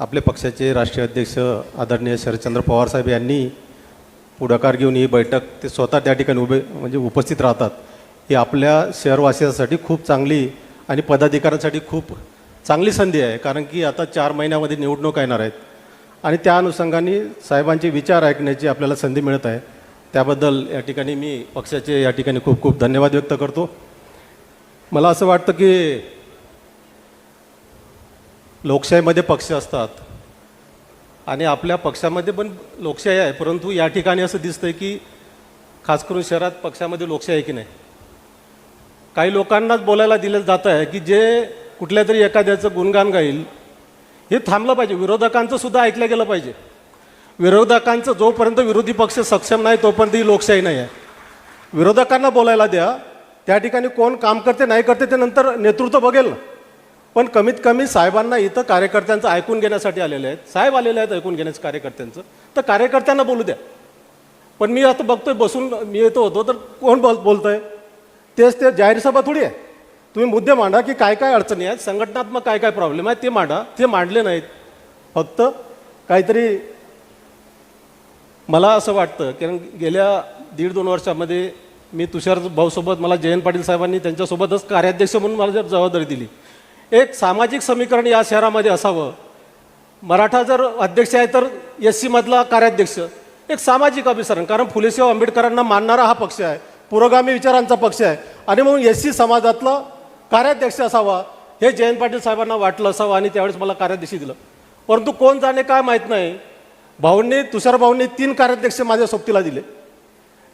आपले पक्षाचे राष्ट्रीय अध्यक्ष आदरणीय शरदचंद्र पवार साहेब यांनी पुढाकार घेऊन ही बैठक ते स्वतः त्या ठिकाणी उभे म्हणजे उपस्थित राहतात. ही आपल्या शहरवासियांसाठी खूप चांगली आणि पदाधिकाऱ्यांसाठी खूप चांगली संधी आहे कारण की आता चार महिन्यामध्ये निवडणूक येणार आहेत. आणि त्या अनुषंगाने साहेबांचे विचार ऐकण्याची आपल्याला संधी मिळत आहे. त्याबद्दल या ठिकाणी मी पक्षाचे या ठिकाणी खूप खूप धन्यवाद व्यक्त करतो. मला असं वाटतं की लोकशाहीमध्ये पक्ष असतात. आणि आपल्या पक्षामध्ये पण लोकशाही आहे परंतु या ठिकाणी असं दिसतंय की खास करून शहरात पक्षामध्ये लोकशाही आहे की नाही? काही लोकांनाच बोलायला दिलं जात आहे की जे कुठल्या तरी एखाद्याचं गुणगान गाईल हे थांबलं पाहिजे. विरोधकांचं सुद्धा ऐकलं गेलं पाहिजे. विरोधकांचं जोपर्यंत विरोधी पक्ष सक्षम नाही तोपर्यंत ही लोकशाही नाही आहे. विरोधकांना बोलायला द्या. त्या ठिकाणी कोण काम करते नाही करते ते नंतर नेतृत्व बघेल. ना पण कमीत कमी साहेबांना इथं कार्यकर्त्यांचं ऐकून घेण्यासाठी आलेले आहेत. साहेब आलेले आहेत ऐकून घेण्याचं कार्यकर्त्यांचं. तर कार्यकर्त्यांना बोलू द्या. पण मी आता बघतोय बसून मी येतो होतो तर कोण बोल बोलतोय? तेच ते जाहीर सभा थोडी आहे. तुम्ही मुद्दे मांडा की काय काय अडचणी आहेत संघटनात्मक काय काय प्रॉब्लेम आहेत ते मांडा. ते मांडले नाहीत. फक्त काहीतरी मला असं वाटतं कारण गेल्या दीड दोन वर्षामध्ये मी तुषार भाऊसोबत मला जयंत पाटील साहेबांनी त्यांच्यासोबतच कार्याध्यक्ष म्हणून मला जर जबाबदारी दिली. एक सामाजिक समीकरण या शहरामध्ये असावं. मराठा जर अध्यक्ष आहे तर एस सीमधला कार्याध्यक्ष एक सामाजिक अभिसरण कारण फुलेसाहेब आंबेडकरांना मानणारा हा पक्ष आहे. पुरोगामी विचारांचा पक्ष आहे. आणि म्हणून एस सी समाजातला कार्याध्यक्ष असावा हे जयंत पाटील साहेबांना वाटलं असावं आणि त्यावेळेस मला कार्याध्यक्षी दिलं. परंतु कोण जाणे काय माहीत नाही भाऊंनी तुषार भाऊंनी तीन कार्याध्यक्ष माझ्या सोबतीला दिले.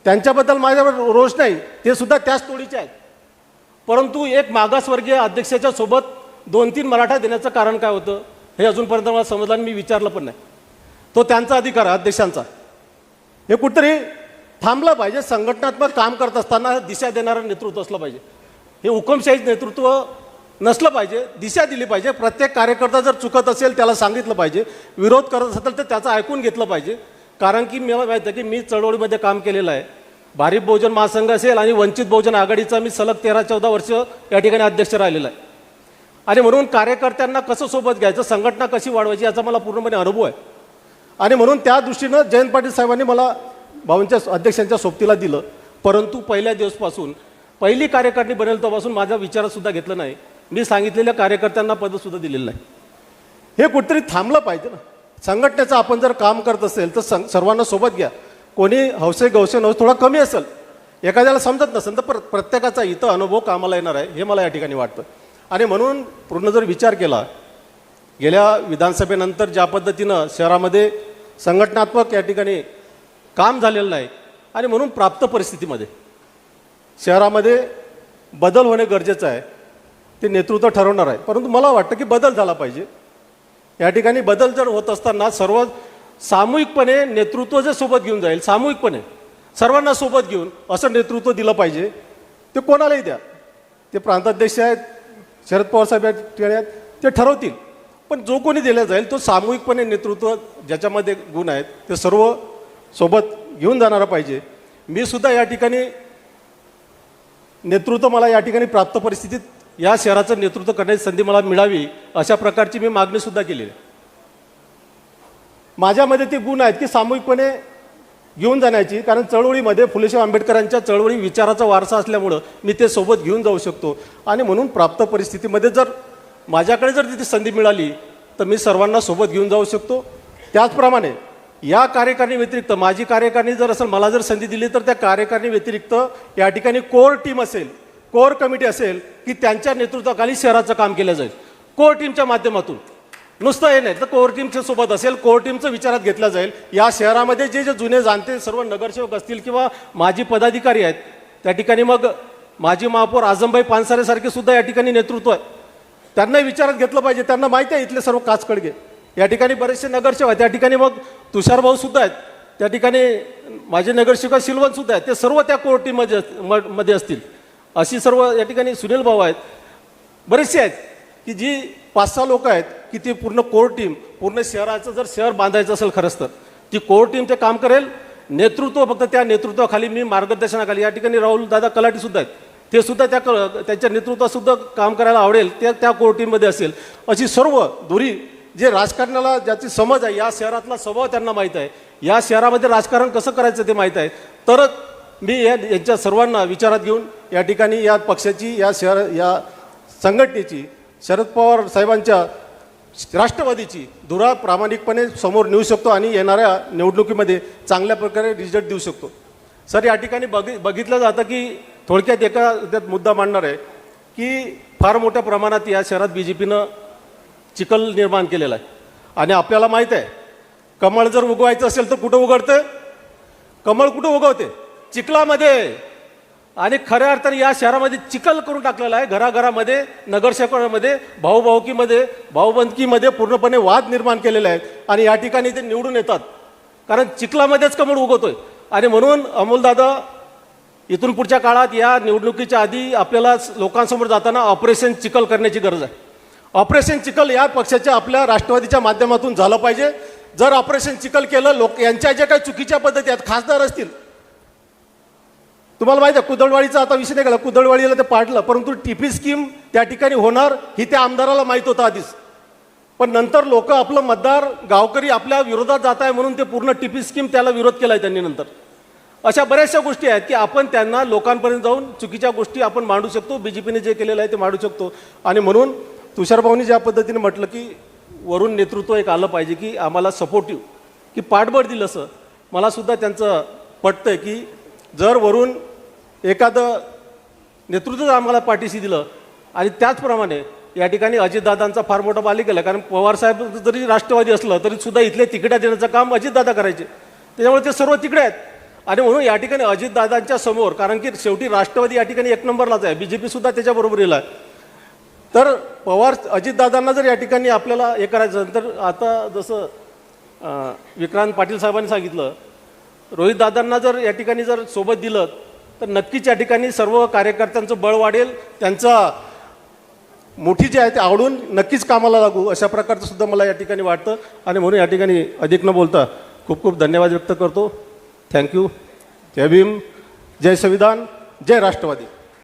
त्यांच्याबद्दल माझ्यावर रोष नाही ते सुद्धा त्याच तोडीचे आहेत. परंतु एक मागासवर्गीय अध्यक्षाच्या सोबत दोन तीन मराठा देण्याचं कारण काय होतं हे अजूनपर्यंत मला समजलं आणि मी विचारलं पण नाही. तो त्यांचा अधिकार आहे अध्यक्षांचा हे कुठतरी थांबलं पाहिजे संघटनात्मक काम करत असताना दिशा देणारं नेतृत्व असलं पाहिजे. हे हुकुमशाही नेतृत्व नसलं पाहिजे दिशा दिली पाहिजे. प्रत्येक कार्यकर्ता जर चुकत असेल त्याला सांगितलं पाहिजे. विरोध करत असेल तर त्याचं ऐकून घेतलं पाहिजे. कारण की मला माहिती आहे की मी चळवळीमध्ये काम केलेलं आहे. भारिप बहुजन महासंघ असेल आणि वंचित बहुजन आघाडीचा मी सलग तेरा चौदा वर्ष या ठिकाणी अध्यक्ष राहिलेला आहे. आणि म्हणून कार्यकर्त्यांना कसं सोबत घ्यायचं संघटना कशी वाढवायची याचा मला पूर्णपणे अनुभव आहे. आणि म्हणून त्या दृष्टीनं जयंत पाटील साहेबांनी मला भाऊंच्या अध्यक्षांच्या सोबतीला दिलं. परंतु पहिल्या दिवसपासून पहिली कार्यकारिणी बनेल तेव्हापासून माझ्या विचारसुद्धा घेतला घेतलं नाही. मी सांगितलेल्या कार्यकर्त्यांना पदसुद्धा दिलेलं नाही. हे कुठेतरी थांबलं पाहिजे ना. संघटनेचं आपण जर काम करत असेल तर सं सर्वांना सोबत घ्या. कोणी हौसे गौसे नवसे थोडा कमी असेल. एखाद्याला समजत नसेल तर प्र प्रत्येकाचा इथं अनुभव कामाला येणार आहे हे मला या ठिकाणी वाटतं. आणि म्हणून पूर्ण जर विचार केला गेल्या विधानसभेनंतर ज्या पद्धतीनं शहरामध्ये संघटनात्मक या ठिकाणी काम झालेलं नाही आणि म्हणून प्राप्त परिस्थितीमध्ये शहरामध्ये बदल होणे गरजेचं आहे ते नेतृत्व ठरवणार आहे. परंतु मला वाटतं की बदल झाला पाहिजे. या ठिकाणी बदल जर होत असताना सर्व सामूहिकपणे नेतृत्व जर सोबत घेऊन जाईल सामूहिकपणे सर्वांना सोबत घेऊन असं नेतृत्व दिलं पाहिजे ते कोणालाही द्या. ते प्रांताध्यक्ष आहेत शरद पवार साहेब या ठिकाणी आहेत ते ठरवतील. पण जो कोणी दिला जाईल तो सामूहिकपणे नेतृत्व ज्याच्यामध्ये गुण आहेत ते सर्व सोबत घेऊन जाणारा पाहिजे. मी सुद्धा या ठिकाणी नेतृत्व मला या ठिकाणी प्राप्त परिस्थितीत या शहराचं नेतृत्व करण्याची संधी मला मिळावी अशा प्रकारची मी मागणीसुद्धा केलेली केली आहे. माझ्यामध्ये ते गुण आहेत की सामूहिकपणे घेऊन जाण्याची कारण चळवळीमध्ये फुलेशाह आंबेडकरांच्या चळवळी विचाराचा वारसा असल्यामुळं मी ते सोबत घेऊन जाऊ शकतो. आणि म्हणून प्राप्त परिस्थितीमध्ये जर माझ्याकडे जर तिथे संधी मिळाली तर मी सर्वांना सोबत घेऊन जाऊ शकतो. त्याचप्रमाणे या कार्यकारिणी व्यतिरिक्त माझी कार्यकारिणी जर असेल मला जर संधी दिली तर त्या कार्यकारिणी व्यतिरिक्त या ठिकाणी कोर टीम असेल कोर कमिटी असेल की त्यांच्या नेतृत्वाखाली शहराचं काम केलं जाईल. कोर टीमच्या माध्यमातून. नुसतं हे नाही तर कोर टीमच्या सोबत असेल कोर टीमचं विचारात घेतलं जाईल. या शहरामध्ये जे जे जुने जाणते सर्व नगरसेवक असतील किंवा माजी पदाधिकारी आहेत त्या ठिकाणी मग माजी महापौर आजमबाई पानसारेसारखे सुद्धा या ठिकाणी नेतृत्व आहे. त्यांनाही विचारात घेतलं पाहिजे त्यांना माहिती आहे इथले सर्व काचकडगे या ठिकाणी बरेचसे नगरसेवक आहेत त्या ठिकाणी मग तुषार भाऊ सुद्धा आहेत. त्या ठिकाणी माझे नगरसेवक सिल्वनसुद्धा आहेत. ते सर्व त्या कोर टीममध्ये मध्ये असतील. अशी सर्व या ठिकाणी सुनील भाऊ आहेत. बरेचसे आहेत की जी पाच सहा लोक आहेत की ती पूर्ण कोर टीम पूर्ण शहराचं जर शहर बांधायचं असेल खरंच तर ती कोर टीम ते काम करेल. नेतृत्व फक्त त्या नेतृत्वाखाली मी मार्गदर्शनाखाली या ठिकाणी राहुल दादा कलाटी सुद्धा आहेत. ते सुद्धा त्या क- त्यांच्या नेतृत्वात सुद्धा काम करायला आवडेल त्या त्या कोर टीममध्ये असेल. अशी सर्व दुरी जे राजकारणाला ज्याची समज आहे या शहरातला स्वभाव त्यांना माहीत आहे. या शहरामध्ये राजकारण कसं करायचं ते माहीत आहे. तरच मी या यांच्या सर्वांना विचारात घेऊन या ठिकाणी या पक्षाची या शहर या संघटनेची शरद पवार साहेबांच्या राष्ट्रवादीची धुरा प्रामाणिकपणे समोर नेऊ शकतो आणि येणाऱ्या निवडणुकीमध्ये चांगल्या प्रकारे रिझल्ट देऊ शकतो. सर या ठिकाणी बघि बघितलं जातं की थोडक्यात एका त्यात मुद्दा मांडणार आहे की फार मोठ्या प्रमाणात या शहरात बी जे पीनं चिखल निर्माण केलेला आहे. आणि आपल्याला माहीत आहे कमळ जर उगवायचं असेल तर कुठं उघडतं? कमळ कुठं उगवते? चिखलामध्ये. आणि खऱ्या अर्थाने या शहरामध्ये चिखल करून टाकलेला आहे. घराघरामध्ये नगरसेवकांमध्ये भाऊभाऊकीमध्ये भाऊबंदकीमध्ये पूर्णपणे वाद निर्माण केलेले आहेत. आणि या ठिकाणी ते निवडून येतात. कारण चिखलामध्येच कमळ उगवतोय. आणि म्हणून अमोलदादा इथून पुढच्या काळात या निवडणुकीच्या आधी आपल्याला लोकांसमोर जाताना ऑपरेशन चिखल करण्याची गरज आहे. ऑपरेशन चिखल या पक्षाच्या आपल्या राष्ट्रवादीच्या माध्यमातून झालं पाहिजे. जर ऑपरेशन चिखल केलं लोक यांच्या ज्या काही चुकीच्या पद्धती आहेत खासदार असतील तुम्हाला माहिती आहे कुदळवाडीचा आता विषय नाही गेला कुदळवाडीला ते पाडलं परंतु टीपी स्कीम त्या ठिकाणी होणार ही त्या आमदाराला माहीत होतं आधीच. पण नंतर लोक आपलं मतदार गावकरी आपल्या विरोधात जात आहे म्हणून ते पूर्ण टीपी स्कीम त्याला विरोध केला आहे त्यांनी नंतर. अशा बऱ्याचशा गोष्टी आहेत की आपण त्यांना लोकांपर्यंत जाऊन चुकीच्या गोष्टी आपण मांडू शकतो बी जे पीने जे केलेलं आहे ते मांडू शकतो. आणि म्हणून तुषारभाऊनी ज्या पद्धतीने म्हटलं की वरून नेतृत्व एक आलं पाहिजे की आम्हाला सपोर्टिव्ह की पाठबळ दिलं असं. मला सुद्धा त्यांचं पटतं आहे की जर वरून एखादं नेतृत्वच आम्हाला पाठीशी दिलं आणि त्याचप्रमाणे या ठिकाणी अजितदादांचा फार मोठा बाली केला कारण पवारसाहेब जरी राष्ट्रवादी असलं तरी सुद्धा इथले तिकड्या देण्याचं काम अजितदादा करायचे. त्याच्यामुळे ते सर्व तिकडे आहेत. आणि म्हणून या ठिकाणी अजितदादांच्या समोर कारण की शेवटी राष्ट्रवादी या ठिकाणी एक नंबरलाच आहे बी जे पी सुद्धा त्याच्याबरोबर येईल. आहे तर पवार अजितदादांना जर या ठिकाणी आपल्याला हे करायचं तर आता जसं विक्रांत पाटील साहेबांनी सांगितलं रोहितदादांना जर या ठिकाणी जर सोबत दिलं तर नक्कीच या ठिकाणी सर्व कार्यकर्त्यांचं बळ वाढेल. त्यांचा मोठी जी आहे ते आवडून नक्कीच कामाला लागू. अशा प्रकारचं सुद्धा मला या ठिकाणी वाटतं. आणि म्हणून या ठिकाणी अधिक न बोलता खूप खूप धन्यवाद व्यक्त करतो. थँक्यू जय भीम. जय संविधान. जय राष्ट्रवादी.